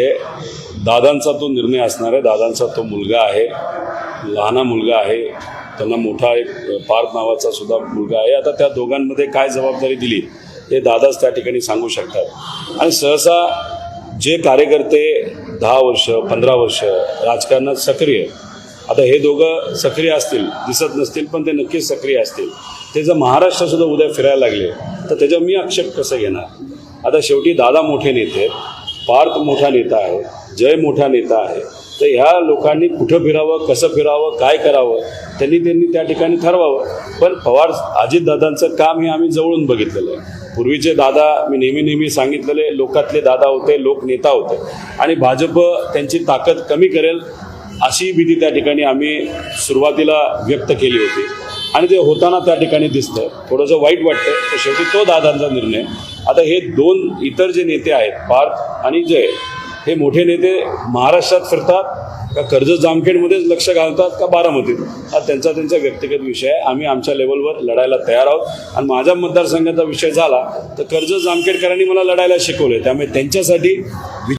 हे दादांचा तो निर्णय असणार आहे. दादांचा तो मुलगा आहे. लहाना मुलगा आहे. त्यांना मोठा एक पार्थ नावाचा सुद्धा मुलगा आहे. आता त्या दोघांमध्ये काय जबाबदारी दिली हे दादाच त्या ठिकाणी सांगू शकतात. आणि सहसा जे कार्यकर्ते दहा वर्ष पंधरा वर्ष राजकारणात सक्रिय आता हे दोघं सक्रिय असतील दिसत नसतील पण ते नक्कीच सक्रिय असतील. ते जर महाराष्ट्रसुद्धा उद्या फिरायला लागले तर त्याच्यावर मी आक्षेप कसं घेणार? आता शेवटी दादा मोठे नेते आहेत, पार्थ मोठा नेता आहे जय मोठा नेता आहे. तर ह्या लोकांनी कुठं फिरावं कसं फिरावं काय करावं त्यांनी त्यांनी त्या ठिकाणी ठरवावं. पण पवार अजितदादांचं काम हे आम्ही जवळून बघितलेलं आहे. पूर्वीचे दादा मी नेहमी नेहमी सांगितलेले लोकातले दादा होते लोकनेता होते. आणि भाजप त्यांची ताकद कमी करेल अशी भीती त्या ठिकाणी आम्ही सुरुवातीला व्यक्त केली होती. आणि ते होताना त्या ठिकाणी दिसतं. थोडंसं वाईट वाटतं तर शेवटी तो दादांचा निर्णय. आता हे दोन इतर जे नेते आहेत पार्थ आणि जय हे मोठे नेते महाराष्ट्रात फिरतात का कर्ज जामखेडमध्येच लक्ष घालतात का बारामतीत? हा त्यांचा त्यांचा व्यक्तिगत विषय आहे. आम्ही आमच्या लेवलवर लढायला तयार आहोत. आणि माझ्या मतदारसंघाचा विषय झाला तर कर्ज जामखेडकरांनी मला लढायला शिकवलं त्यामुळे त्यांच्यासाठी